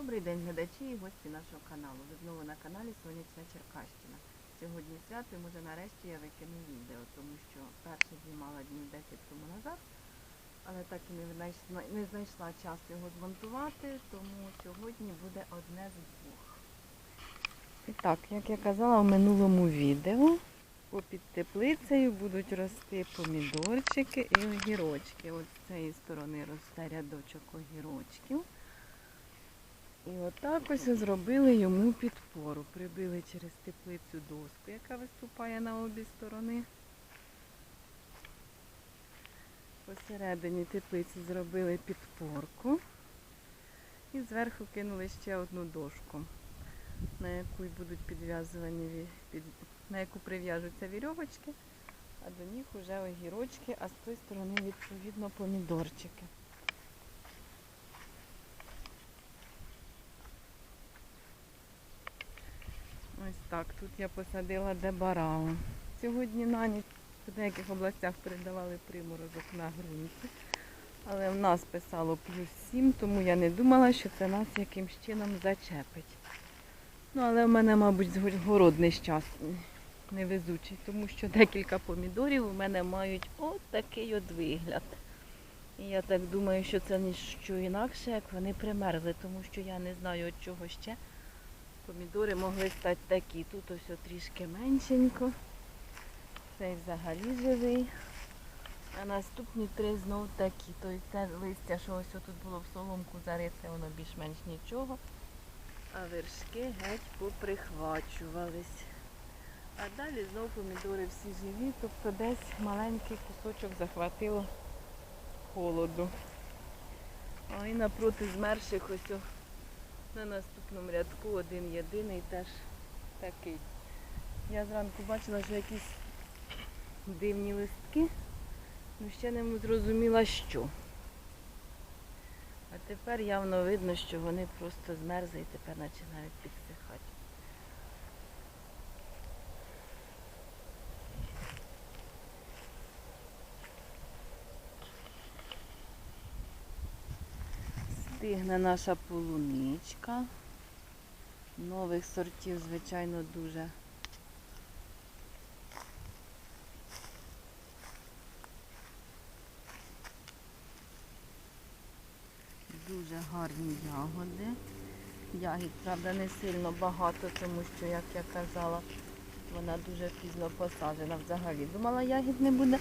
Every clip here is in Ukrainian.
Добрий день, глядачі і гості нашого каналу. Ви знову на каналі Сонячна Черкащина. Сьогодні свято і може нарешті я викину відео, тому що перше знімала днів 10 тому назад, але так і не знайшла, не знайшла час його змонтувати, тому сьогодні буде одне з двох. І так, як я казала в минулому відео, попід теплицею будуть рости помідорчики і огірочки. От з цієї сторони росте рядочок огірочків. І отак ось зробили йому підпору. Прибили через теплицю доску, яка виступає на обі сторони. Посередині теплиці зробили підпорку. І зверху кинули ще одну дошку, на яку будуть підв'язувані, під, на яку прив'яжуться вірьовочки, а до них вже огірочки, а з тої сторони відповідно помідорчики. Ось так, тут я посадила дебарау. Сьогодні на ніч в деяких областях передавали приморозок на ґрунті. Але в нас писало плюс 7, тому я не думала, що це нас якимсь чином зачепить. Ну, але в мене, мабуть, город нещасний, невезучий, тому що декілька помідорів у мене мають от от вигляд. І я так думаю, що це ніщо інакше, як вони примерзли, тому що я не знаю, від чого ще. Помідори могли стати такі. Тут ось трішки меншенько. Цей взагалі живий. А наступні три знов такі. Тобто це листя, що ось тут було в соломку зарите, воно більш-менш нічого. А вершки геть поприхвачувались. А далі знов помідори всі живі, тобто десь маленький кусочок захватило холоду. А і напроти змерших ось на наступному рядку один єдиний теж такий. Я зранку бачила, що якісь дивні листки, ну ще не зрозуміла що. А тепер явно видно, що вони просто змерзли і тепер починають підсихати. Стигне наша полуничка. Нових сортів, звичайно, дуже. Дуже гарні ягоди. Ягід, правда, не сильно багато, тому що, як я казала, вона дуже пізно посаджена взагалі. Думала, ягід не буде,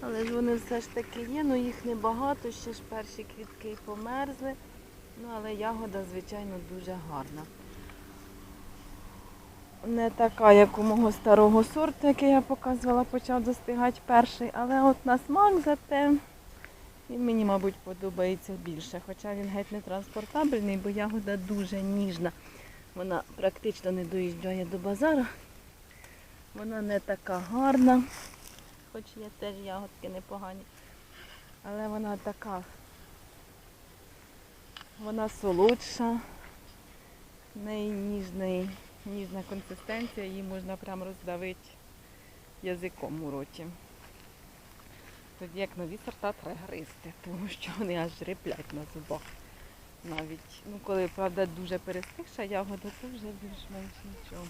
але ж вони все ж таки є, ну їх небагато, ще ж перші квітки померзли. Ну, але ягода, звичайно, дуже гарна. Не така, як у мого старого сорту, який я показувала, почав достигати перший, але от на смак зате він мені, мабуть, подобається більше. Хоча він геть не транспортабельний, бо ягода дуже ніжна. Вона практично не доїжджає до базару. Вона не така гарна, хоч є теж ягодки непогані. Але вона така вона солодша, неї ніжний, ніжна консистенція, її можна прям роздавити язиком у роті. Тоді як нові сорта треба гризти, тому що вони аж риплять на зубах. Навіть, ну коли, правда, дуже перестигша ягода, то вже більш-менш нічого.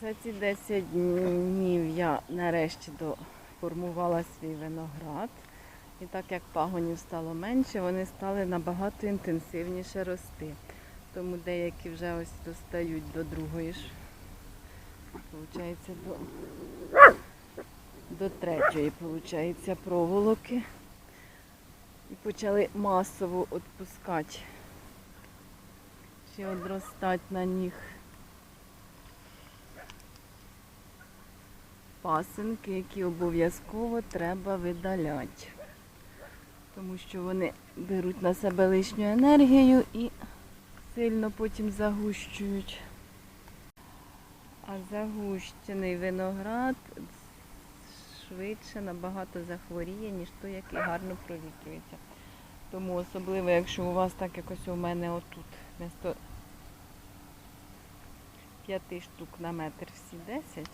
За ці 10 днів я нарешті до формувала свій виноград. І так як пагонів стало менше, вони стали набагато інтенсивніше рости. Тому деякі вже ось достають до другої ж, получається, до, до третьої, получається, проволоки. І почали масово відпускати. Ще одростати на них. пасинки, які обов'язково треба видаляти. Тому що вони беруть на себе лишню енергію і сильно потім загущують. А загущений виноград швидше набагато захворіє, ніж той, який гарно провітрюється. Тому особливо, якщо у вас так якось у мене отут вмісто п'яти штук на метр всі 10,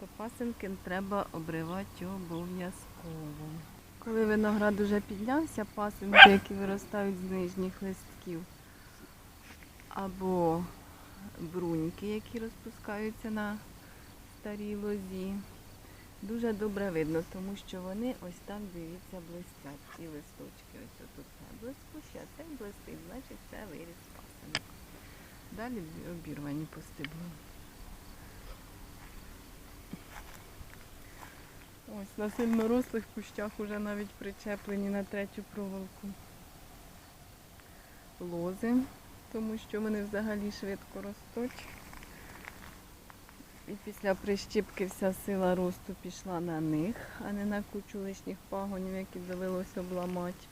то пасинки треба обривати обов'язково. Коли виноград уже піднявся, пасинки, які виростають з нижніх листків, або бруньки, які розпускаються на старій лозі, дуже добре видно, тому що вони ось там, дивіться, блистять. Ці листочки, ось тут це блискуче, а цей блистить, значить це виріс пасинок. Далі обірвані по Ось на сильнорослих кущах уже навіть причеплені на третю проволоку лози, тому що вони взагалі швидко ростуть. І після прищіпки вся сила росту пішла на них, а не на кучу лишніх пагонів, які довелося обламати.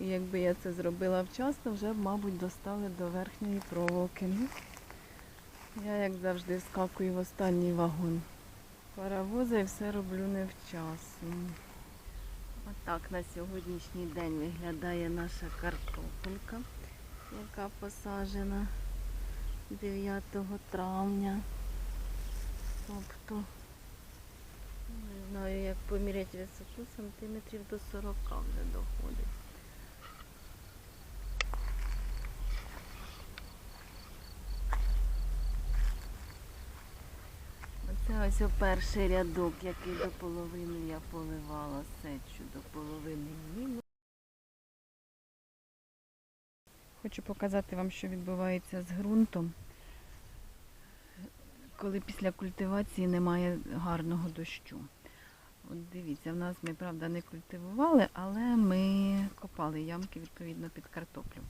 І якби я це зробила вчасно, вже б, мабуть, достали до верхньої проволоки. Я, як завжди, скакую в останній вагон паровоза і все роблю невчасно. Отак на сьогоднішній день виглядає наша картопелька, яка посаджена 9 травня. Тобто, не знаю, як поміряти висоту, сантиметрів до 40 вже доходить. Оце ось о перший рядок, який до половини я поливала сечу, до половини ні. Хочу показати вам, що відбувається з ґрунтом, коли після культивації немає гарного дощу. От дивіться, в нас ми, правда, не культивували, але ми копали ямки відповідно під картоплю.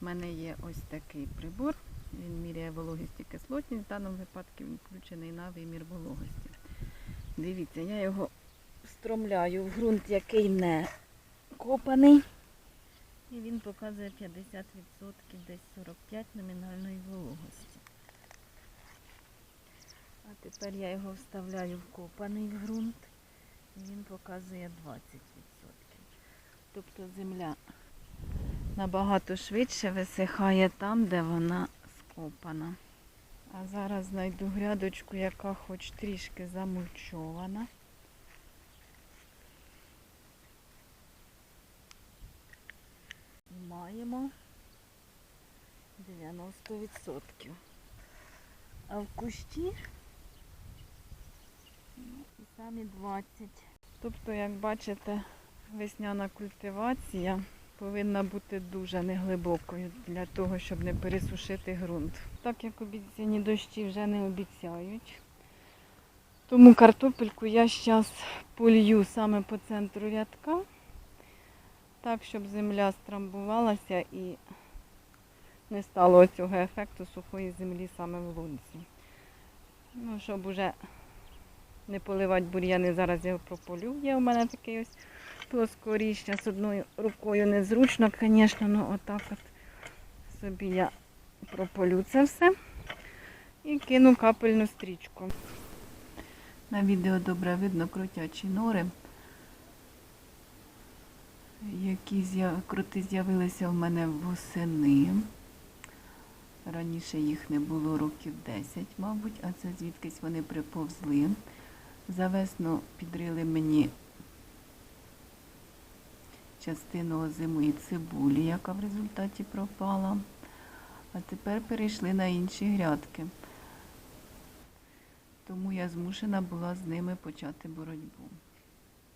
У мене є ось такий прибор. Він міряє вологість і кислотність. В даному випадку він включений на вимір вологості. Дивіться, я його встромляю в ґрунт, який не копаний. І він показує 50%, десь 45 номінальної вологості. А тепер я його вставляю в копаний ґрунт. І він показує 20%. Тобто земля набагато швидше висихає там, де вона скопана. А зараз знайду грядочку, яка хоч трішки замульчована. Маємо 90%. А в кущі ну, і самі 20. Тобто, як бачите, весняна культивація повинна бути дуже неглибокою для того, щоб не пересушити ґрунт. Так як обіцяні дощі вже не обіцяють. Тому картопельку я зараз полью саме по центру рядка, так, щоб земля страмбувалася і не стало цього ефекту сухої землі саме в лунці. Ну, щоб уже не поливати бур'яни, зараз я прополю. Є у мене такий ось плоскоріжжя з одною рукою незручно, звісно, ну отак от собі я прополю це все і кину капельну стрічку. На відео добре видно крутячі нори, які крути з'явилися в мене восени. Раніше їх не було років 10, мабуть, а це звідкись вони приповзли. За весну підрили мені частину озимої цибулі, яка в результаті пропала. А тепер перейшли на інші грядки. Тому я змушена була з ними почати боротьбу.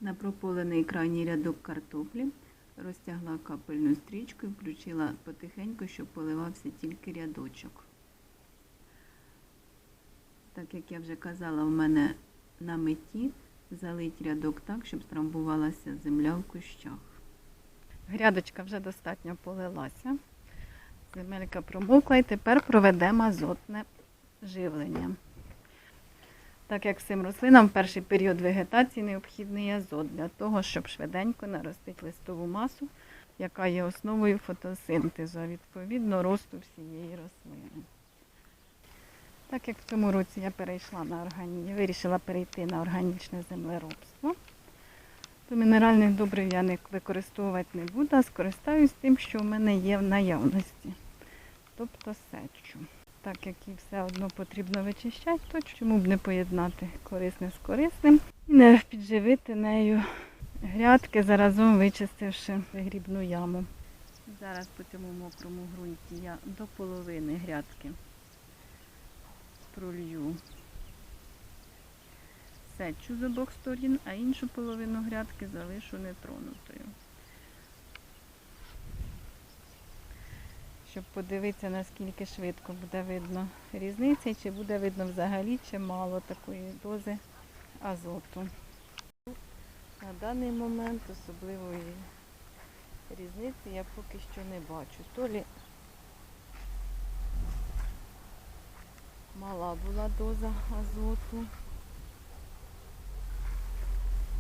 На прополений крайній рядок картоплі розтягла капельну стрічку і включила потихеньку, щоб поливався тільки рядочок. Так як я вже казала, в мене на меті залить рядок так, щоб страмбувалася земля в кущах. Грядочка вже достатньо полилася. Земелька промокла і тепер проведемо азотне живлення. Так як всім рослинам перший період вегетації необхідний азот для того, щоб швиденько наростити листову масу, яка є основою фотосинтезу, а відповідно росту всієї рослини. Так як в цьому році я перейшла на органі, вирішила перейти на органічне землеробство, то мінеральних добрив я не використовувати не буду, а скористаюсь тим, що в мене є в наявності. Тобто сечу. Так як її все одно потрібно вичищати, то чому б не поєднати корисне з корисним і не підживити нею грядки, заразом вичистивши грібну яму. Зараз по цьому мокрому ґрунті я до половини грядки пролью сечу з обох сторін, а іншу половину грядки залишу нетронутою. Щоб подивитися, наскільки швидко буде видно різниця, чи буде видно взагалі, чи мало такої дози азоту. На даний момент особливої різниці я поки що не бачу. То лі мала була доза азоту,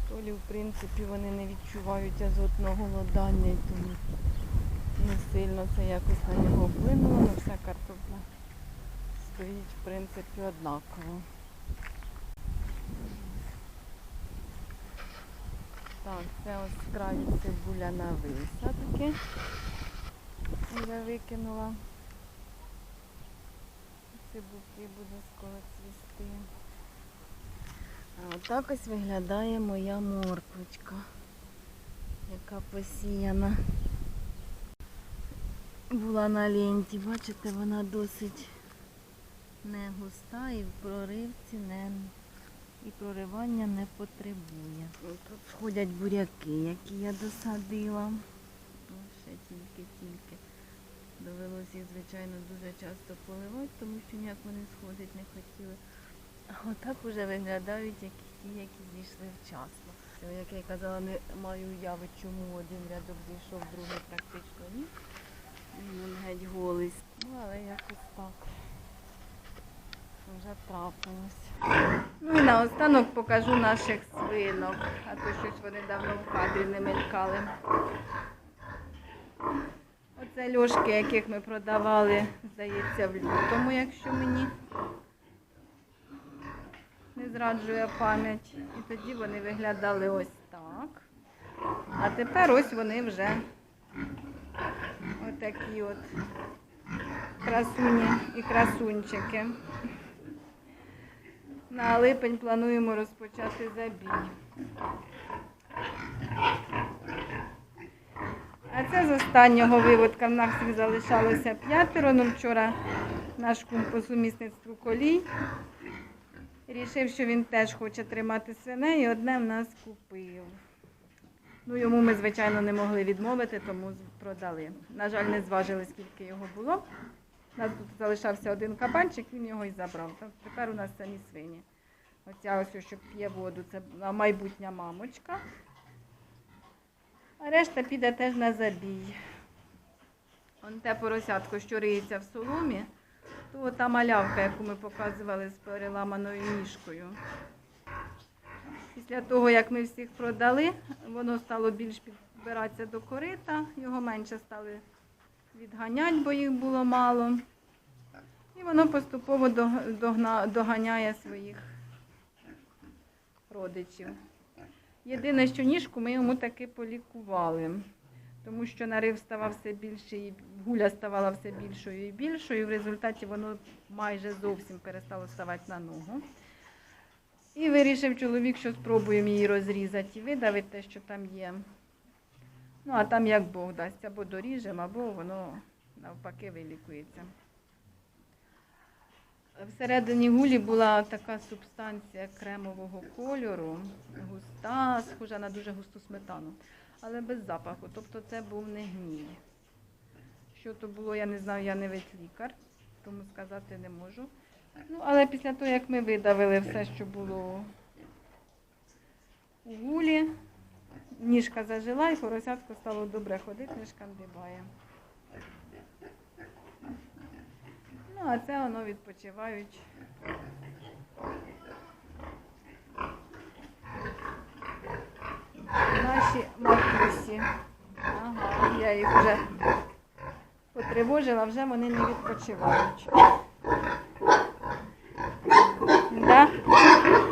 то лі, в принципі, вони не відчувають азотного голодання тому не сильно це якось на нього вплинуло, але вся картопля стоїть, в принципі, однаково. Так, це ось краю цибуля на висадки. Я викинула. Цибулки буде скоро цвісти. Отак ось виглядає моя морквочка, яка посіяна. Була на ленті, бачите, вона досить не густа і в проривці не і проривання не потребує. Тут сходять буряки, які я досадила. Ну, ще тільки-тільки. Довелося їх, звичайно, дуже часто поливати, тому що ніяк вони сходять не хотіли. Отак уже виглядають, як ті, які зійшли вчасно. Як я казала, не маю уяви, чому один рядок зійшов, другий практично ні. Він геть голий. Ну, але якось так. Вже трапилось. Ну і наостанок покажу наших свинок, а то щось вони давно в кадрі не мелькали. Оце льошки, яких ми продавали, здається, в лютому, якщо мені не зраджує пам'ять. І тоді вони виглядали ось так. А тепер ось вони вже отакі от красуні і красунчики. На липень плануємо розпочати забій. А це з останнього виводка. В нас їх залишалося п'ятеро. Ну, вчора наш кум по сумісництву колій рішив, що він теж хоче тримати свиней і одне в нас купив. Ну, йому ми, звичайно, не могли відмовити, тому продали. На жаль, не зважили, скільки його було. У нас тут залишався один кабанчик, він його і забрав. Та Тепер у нас самі свині. Оця ось, що п'є воду, це майбутня мамочка. А решта піде теж на забій. Он те поросятко, що риється в соломі, то та малявка, яку ми показували з переламаною ніжкою. Після того, як ми всіх продали, воно стало більш підбиратися до корита, його менше стали відганяти, бо їх було мало. І воно поступово доганяє своїх родичів. Єдине, що ніжку ми йому таки полікували, тому що нарив ставав все більший, і гуля ставала все більшою і більшою. і В результаті воно майже зовсім перестало ставати на ногу. І вирішив чоловік, що спробуємо її розрізати і видавити те, що там є. Ну, а там як Бог дасть, або доріжемо, або воно навпаки вилікується. Всередині гулі була така субстанція кремового кольору, густа, схожа на дуже густу сметану, але без запаху. Тобто це був не гній. Що то було, я не знаю, я не ветлікар, тому сказати не можу. Ну, але після того, як ми видавили все, що було у гулі, ніжка зажила і поросятко стало добре ходити, не шкандибає. Ну, а це воно відпочивають. Наші матусі. Ага, я їх вже потривожила, вже вони не відпочивають. Да?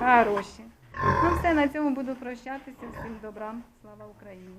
Хороші. Ну все, на цьому буду прощатися. Всім добра. Слава Україні!